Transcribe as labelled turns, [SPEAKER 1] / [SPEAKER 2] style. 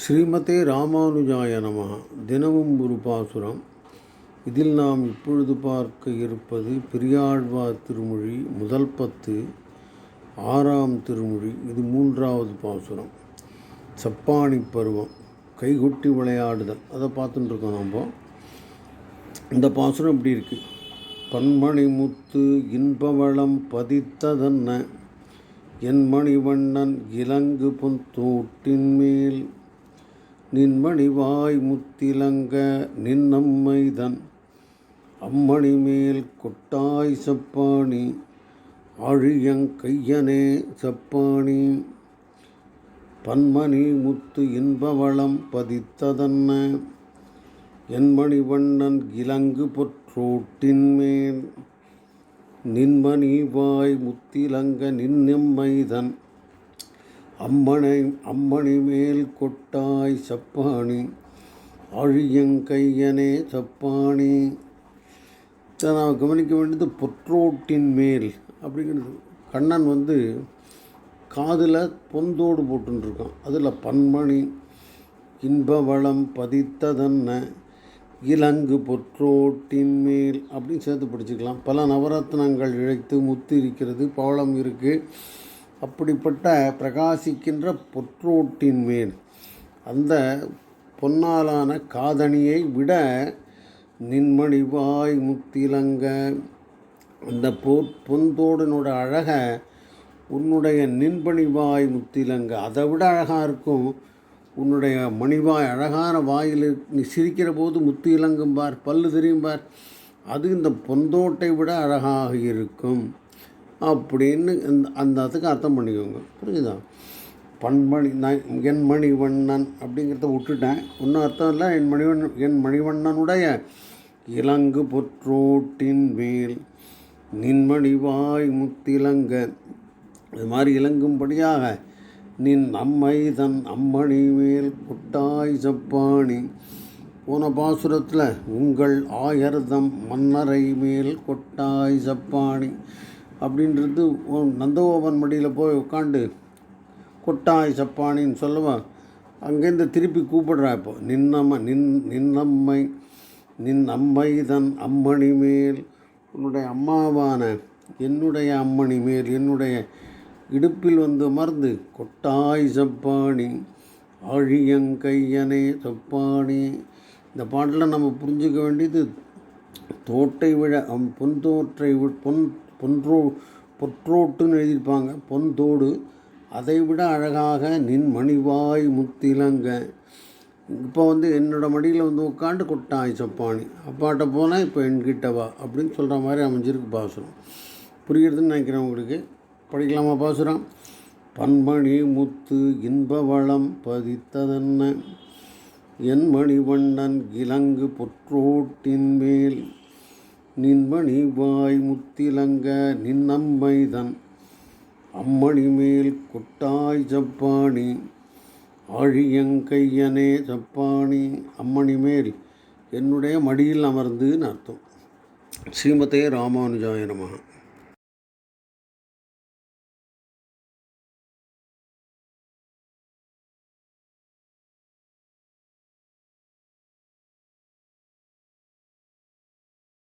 [SPEAKER 1] ஸ்ரீமதே ராமானுஜாய நம. தினமும் ஒரு பாசுரம். இதில் நாம் இப்பொழுது பார்க்க இருப்பது பெரியாழ்வார் திருமொழி முதல் பத்து ஆறாம் திருமொழி இது மூன்றாவது பாசுரம். சப்பாணி பருவம் கைகொட்டி விளையாடுதல். அதை பார்த்துட்டு இருக்கோம் நம்ம. இந்த பாசுரம் இப்படி இருக்குது பன்மணி முத்து இன்பவளம் பதித்ததன்ன? என் மணிவண்ணன் இலங்கு பொந்தோட்டின் மேல் நின்மணிவாய் முத்திலங்க நின்னம்மைதன். அம்மணி மேல் கொட்டாய் சப்பாணி ஆழியங்கையனே சப்பாணி. பன்மணி முத்து இன்பவளம் பதித்ததன்ன என்மணி வண்ணன் இலங்கு பொற்றோட்டின் மேல். நின்மணி வாய் முத்திலங்க நின்னெம்மைதன். அம்மனை அம்மணி மேல் கொட்டாய் சப்பாணி அழியங்கையனே சப்பாணி இதை நான் கவனிக்க வேண்டியது பொற்றோட்டின் மேல் அப்படிங்கிறது. கண்ணன் வந்து காதில் பொந்தோடு போட்டுருக்கான் அதில் பன்மணி இன்பவளம் பதித்ததன்ன இலங்கு பொற்றோட்டின் மேல் அப்படின்னு சேர்த்து படிச்சுக்கலாம். பல நவரத்னங்கள் இழைத்து முத்து இருக்கிறது பவளம் இருக்குது அப்படிப்பட்ட பிரகாசிக்கின்ற பொற்றோட்டின் மேல். அந்த பொன்னாலான காதணியை விட நின்மணிவாய் முத்திலங்க. அந்த பொ பொந்தோடனோட அழக உன்னுடைய நின்பணிவாய் முத்திலங்க. அதை விட அழகாக இருக்கும் உன்னுடைய மணிவாய். அழகான வாயில் நீ சிரிக்கிற போது முத்து இலங்கும் பார் பல்லு தெரியும் பார். அது இந்த பொந்தோட்டை விட அழகாக இருக்கும். அப்படின்னு அந்த அந்த அதுக்கு அர்த்தம் பண்ணிக்கோங்க. புரியுதா பண்மணி நான் என் மணிவண்ணன் அப்படிங்கிறத விட்டுட்டேன். ஒன்றும் அர்த்தம் இல்லை. என் மணிவண்ணன் என் மணிவண்ணனுடைய இலங்கு பொற்றோட்டின் மேல் நின்மணிவாய் முத்திலங்க. இது மாதிரி இலங்கும்படியாக நின் அம்மை தன் அம்மணி மேல் கொட்டாய் சப்பாணி போன பாசுரத்தில் உங்கள் ஆயர்தம் மன்னரை மேல் கொட்டாய் சப்பாணி அப்படின்றது நந்தகோபன் மடியில் போய் உட்காந்து கொட்டாய் சப்பானின்னு சொல்லுவேன் அங்கேருந்து திருப்பி கூப்பிடுறா இப்போ. நின்னம்ம நின் நின்னம்மை நின் அம்மை தன் அம்மணி மேல். உன்னுடைய அம்மாவான என்னுடைய அம்மணி மேல். என்னுடைய இடுப்பில் வந்து மறந்து கொட்டாய் சப்பாணி ஆழியங்கையனே சப்பாணி இந்த பாட்டில் நம்ம புரிஞ்சுக்க வேண்டியது தோட்டை விழ பொன் தோற்றை பொன் பொன்றோ பொற்றோட்டுன்னு எழுதியிருப்பாங்க. பொந்தோடு அதை விட அழகாக நின் மணிவாய் முத்திலங்க. இப்போ வந்து என்னோடய மடியில் வந்து உட்காந்து கொட்டாய் சப்பானி. அப்பாட்ட போனால் இப்போ என்கிட்ட வா அப்படின்னு சொல்கிற மாதிரி அமைஞ்சிருக்கு பாசுரம். புரிகிறதுன்னு நினைக்கிறேன் உங்களுக்கு. படிக்கலாமா பாசுரம்? பன்மணி முத்து இன்பவளம் பதித்ததென்ன? என் மணிவண்ணன் இலங்கு பொற்றோட்டின் மேல் நின்மணி வாய் முத்திலங்க நின்னம்மைதன் அம்மணி மேல் கொட்டாய் ஜப்பாணி ஆழியங்கையனே ஜப்பாணி அம்மணி மேல் என்னுடைய மடியில் அமர்ந்துன்னு அர்த்தம். ஸ்ரீமதே ராமானுஜாய